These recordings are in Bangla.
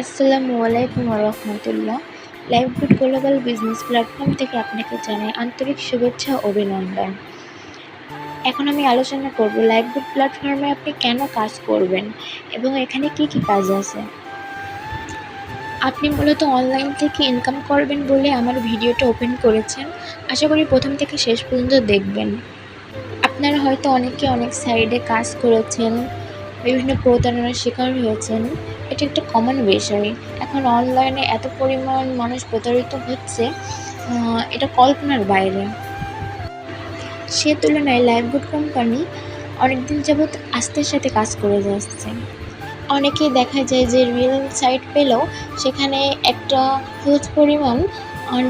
আসসালামু আলাইকুম রহমতুল্লাহ। লাইভগুড গ্লোবাল বিজনেস প্ল্যাটফর্ম থেকে আপনাকে জানাই আন্তরিক শুভেচ্ছা অভিনন্দন। এখন আমি আলোচনা করব লাইভগুড প্ল্যাটফর্মে আপনি কেন কাজ করবেন এবং এখানে কি কি কাজ আছে। আপনি মূলত অনলাইন থেকে ইনকাম করবেন বলে আমার ভিডিওটা ওপেন করেছেন। আশা করি প্রথম থেকে শেষ পর্যন্ত দেখবেন। আপনারা হয়তো অনেকে অনেক সাইডে কাজ করেছেন। বিভিন্ন প্রতারণার শিকার হয়েছেন। এটা একটা কমন বিষয়। এখন অনলাইনে এত পরিমাণ মানুষ প্রতারিত হচ্ছে এটা কল্পনার বাইরে। সে তুলনায় লাইভগুড কোম্পানি অনেকদিন যাবৎ আস্তের সাথে কাজ করে যাচ্ছে। অনেকেই দেখা যায় যে রিয়েল সাইট পেলেও সেখানে একটা হিউজ পরিমাণ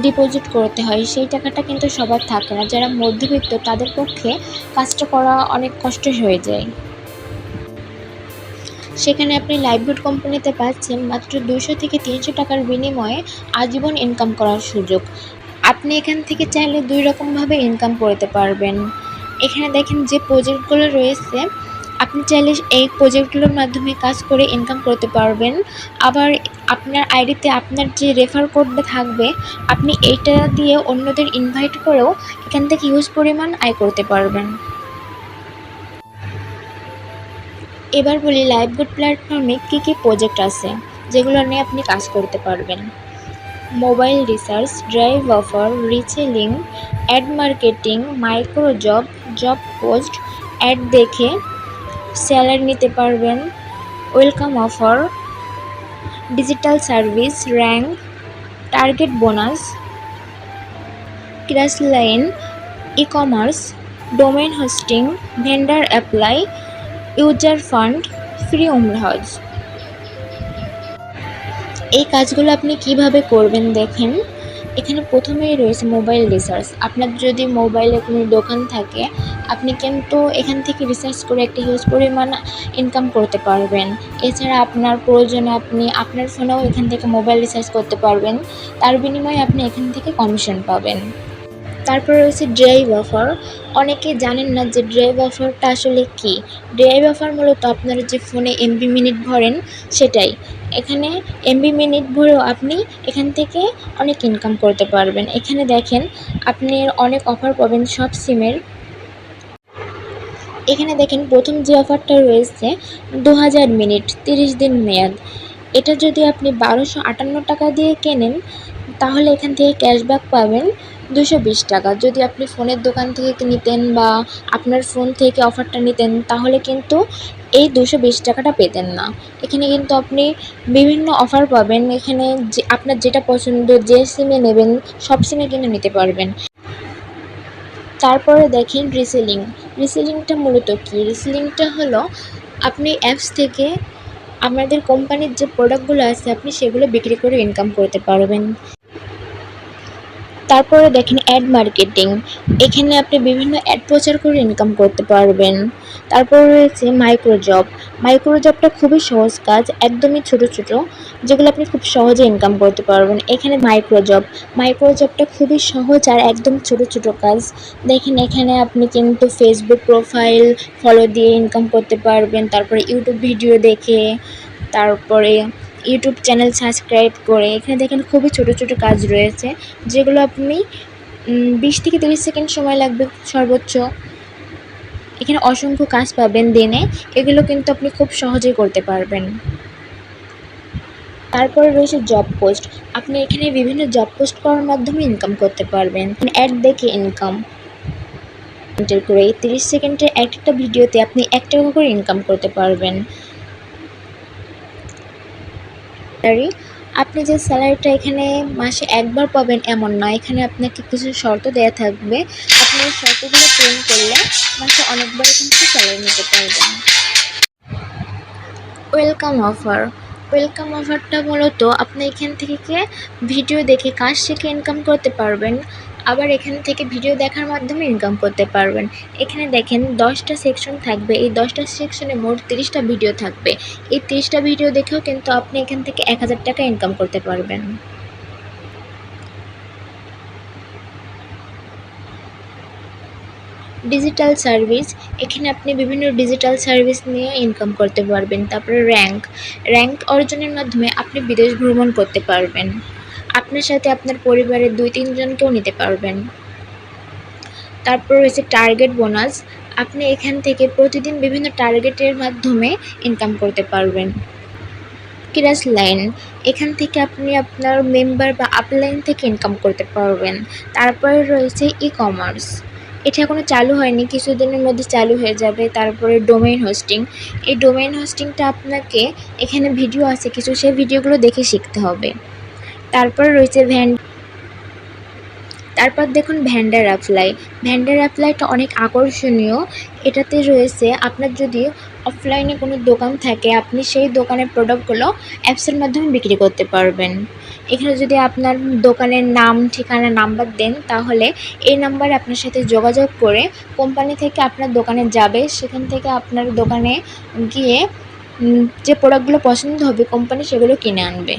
ডিপোজিট করতে হয়। সেই টাকাটা কিন্তু সবার থাকে না। যারা মধ্যবিত্ত তাদের পক্ষে কাজটা করা অনেক কষ্ট হয়ে যায়। সেখানে আপনি লাইভগুড কোম্পানিতে পাচ্ছেন মাত্র দুশো থেকে তিনশো টাকার বিনিময়ে আজীবন ইনকাম করার সুযোগ। আপনি এখান থেকে চাইলে দুই রকমভাবে ইনকাম করতে পারবেন। এখানে দেখেন যে প্রজেক্টগুলো রয়েছে, আপনি চাইলে এই প্রজেক্টগুলোর মাধ্যমে কাজ করে ইনকাম করতে পারবেন। আবার আপনার আইডিতে আপনার যে রেফার কোডটা থাকবে, আপনি এইটা দিয়ে অন্যদের ইনভাইট করেও এখান থেকে হিউজ পরিমাণ আয় করতে পারবেন। এবার বলি লাইভগুড প্ল্যাটফর্মে কী কী প্রজেক্ট আছে, যেগুলো নিয়ে আপনি কাজ করতে পারবেন? Mobile research, drive offer reselling ad marketing micro job job post, ad দেখে স্যালারি নিতে পারবেন, welcome offer, digital service, rank, target bonus crash line e commerce domain hosting, vendor apply user fund free উমরাহজ এই কাজগুলো আপনি কীভাবে করবেন দেখেন। এখানে প্রথমেই রয়েছে মোবাইল রিসার্চ। আপনার যদি মোবাইলে কোনো দোকান থাকে, আপনি কিন্তু এখান থেকে রিসার্চ করে একটা হিউজ পরিমাণ ইনকাম করতে পারবেন। এছাড়া আপনার প্রয়োজনে আপনি আপনার ফোনেও এখান থেকে মোবাইল রিসার্চ করতে পারবেন। তার বিনিময়ে আপনি এখান থেকে কমিশন পাবেন। তারপর রয়েছে ড্রাইভ অফার অনেকে জানেন না যে ড্রাইভ অফারটা আসলে কী। ড্রাইভ অফার মূলত আপনারা যে ফোনে এমবি মিনিট ভরেন, সেটাই। এখানে এমবি মিনিট ভরেও আপনি এখান থেকে অনেক ইনকাম করতে পারবেন। এখানে দেখেন আপনি অনেক অফার পাবেন সব সিমের এখানে দেখেন, প্রথম যে অফারটা রয়েছে দু হাজার মিনিট, তিরিশ দিন মেয়াদ। এটা যদি আপনি বারোশো আটান্ন টাকা দিয়ে কেনেন, তাহলে এখান থেকে ক্যাশব্যাক পাবেন। দুশো বিশ টাকা। যদি আপনি ফোনের দোকান থেকে নিতেন বা আপনার ফোন থেকে অফারটা নিতেন, তাহলে কিন্তু এই দুশো বিশ টাকাটা পেতেন না। এখানে কিন্তু আপনি বিভিন্ন অফার পাবেন। এখানে যে, আপনার যেটা পছন্দ, যে সিমে নেবেন, সব সিমে কিন্তু নিতে পারবেন। তারপরে দেখেন রিসেলিং রিসেলিংটা মূলত কী? রিসেলিংটা হলো আপনি অ্যাপস থেকে আপনাদের কোম্পানির যে প্রোডাক্টগুলো আছে, আপনি সেগুলো বিক্রি করে ইনকাম করতে পারবেন। তারপরে দেখেন অ্যাড মার্কেটিং এখানে আপনি বিভিন্ন অ্যাড প্রচার করে ইনকাম করতে পারবেন। তারপর রয়েছে মাইক্রো জব খুবই সহজ কাজ, একদমই ছোট ছোট, যেগুলো আপনি খুব সহজে ইনকাম করতে পারবেন। এখানে মাইক্রো জব মাইক্রো জবটা খুবই সহজ আর একদম ছোট ছোট কাজ। দেখেন এখানে আপনি কিন্তু ফেসবুক প্রোফাইল ফলো দিয়ে ইনকাম করতে পারবেন, তারপরে ইউটিউব ভিডিও দেখে, তারপরে ইউটিউব চ্যানেল সাবস্ক্রাইব করে, এখানে দেখেন খুবই ছোট ছোট কাজ রয়েছে, যেগুলো আপনি বিশ থেকে তিরিশ সেকেন্ড সময় লাগবে সর্বোচ্চ। এখানে অসংখ্য কাজ পাবেন দিনে, এগুলো কিন্তু আপনি খুব সহজেই করতে পারবেন। তারপরে রয়েছে জব পোস্ট আপনি এখানে বিভিন্ন জব পোস্ট করার মাধ্যমে ইনকাম করতে পারবেন। অ্যাড দেখে ইনকাম করে তিরিশ সেকেন্ডের এক একটা ভিডিওতে আপনি এক টাকা করে ইনকাম করতে পারবেন। স্যালারি আপনি যে স্যালারিটা এখানে মাসে একবার পাবেন এমন না। এখানে আপনাকে কিছু শর্ত দেওয়া থাকবে। আপনি এই শর্তগুলো পূরণ করলে মাসে অনেকবার থেকে স্যালারি নিতে পারবেন। Welcome offer. ওয়েলকাম অফারটা মূলত আপনি এখান থেকে ভিডিও দেখে কাজ শিখে ইনকাম করতে পারবেন। আবার এখান থেকে ভিডিও দেখার মাধ্যমে ইনকাম করতে পারবেন। এখানে দেখেন দশটা সেকশন থাকবে। এই দশটা সেকশনে মোট তিরিশটা ভিডিও থাকবে। এই তিরিশটা ভিডিও দেখেও কিন্তু আপনি এখান থেকে এক হাজার টাকা ইনকাম করতে পারবেন। ডিজিটাল সার্ভিস এখানে আপনি বিভিন্ন ডিজিটাল সার্ভিস নিয়ে ইনকাম করতে পারবেন। তারপরে র্যাঙ্ক র্যাঙ্ক অর্জনের মাধ্যমে আপনি বিদেশ ভ্রমণ করতে পারবেন। আপনার সাথে আপনার পরিবারের দুই, তিনজনকেও নিতে পারবেন। তারপর রয়েছে টার্গেট বোনাস আপনি এখান থেকে প্রতিদিন বিভিন্ন টার্গেটের মাধ্যমে ইনকাম করতে পারবেন। কিরাস লাইন এখান থেকে আপনি আপনার মেম্বার বা আপলাইন থেকে ইনকাম করতে পারবেন। তারপরে রয়েছে ই কমার্স এটা এখনও চালু হয়নি, কিছুদিনের মধ্যে চালু হয়ে যাবে। তারপরে ডোমেইন হোস্টিং এই ডোমেইন হোস্টিংটা আপনাকে এখানে ভিডিও আছে, কিছু সেই ভিডিওগুলো দেখে শিখতে হবে। তারপর রয়েছে ভ্যান তারপর দেখুন ভ্যান্ডার অ্যাপ্লাই ভ্যান্ডার অ্যাপ্লাইটা অনেক আকর্ষণীয়। এটাতে রয়েছে, আপনার যদি অফলাইনে কোনো দোকান থাকে, আপনি সেই দোকানের প্রোডাক্টগুলো অ্যাপসের মাধ্যমে বিক্রি করতে পারবেন। এখানে যদি আপনার দোকানের নাম, ঠিকানা নাম্বার দেন, তাহলে এই নাম্বারে আপনার সাথে যোগাযোগ করে কোম্পানি থেকে আপনার দোকানে যাবে। সেখান থেকে আপনার দোকানে গিয়ে যে প্রোডাক্টগুলো পছন্দ হবে কোম্পানি সেগুলো কিনে আনবে।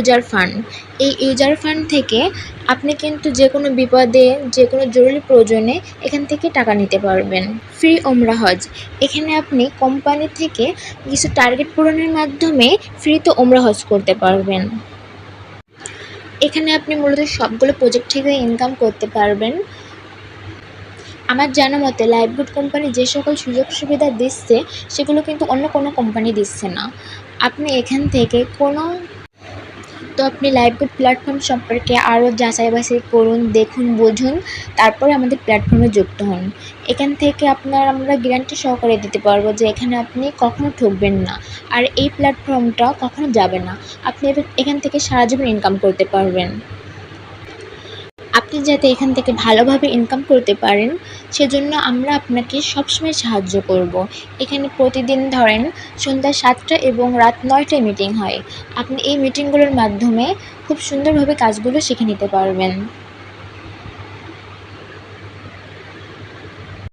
User fund. এই ইউজার ফান্ড থেকে আপনি কিন্তু যে কোনো বিপদে, যে কোনো জরুরি প্রয়োজনে এখান থেকে টাকা নিতে পারবেন। ফ্রি ওমরা হজ। এখানে আপনি কোম্পানি থেকে কিছু টার্গেট পূরণের মাধ্যমে ফ্রিতে ওমরা হজ করতে পারবেন। এখানে আপনি মূলত সবগুলো প্রজেক্ট থেকে ইনকাম করতে পারবেন। আমার জানা মতে লাইভগুড কোম্পানি যে সকল সুযোগ সুবিধা দিচ্ছে, সেগুলো কিন্তু অন্য কোনো কোম্পানি দিচ্ছে না। আপনি এখান থেকে কোনো তো আপনি লাইভবুট প্ল্যাটফর্ম সম্পর্কে আরও যাচাই বাছাই করুন, দেখুন, বুঝুন, তারপরে আমাদের প্ল্যাটফর্মে যুক্ত হন। এখান থেকে আপনার আমরা গ্যারান্টি সহকারে দিতে পারব যে এখানে আপনি কখনো ঠকবেন না আর এই প্ল্যাটফর্মটা কখনো যাবে না। আপনি এখান থেকে সারা জীবন ইনকাম করতে পারবেন। আপনি যাতে এখান থেকে ভালোভাবে ইনকাম করতে পারেন, সেজন্য আমরা আপনাকে সবসময় সাহায্য করব। এখানে প্রতিদিন ধরেন সন্ধ্যা সাতটা এবং রাত নয়টায় মিটিং হয়। আপনি এই মিটিংগুলোর মাধ্যমে খুব সুন্দরভাবে কাজগুলো শিখে নিতে পারবেন।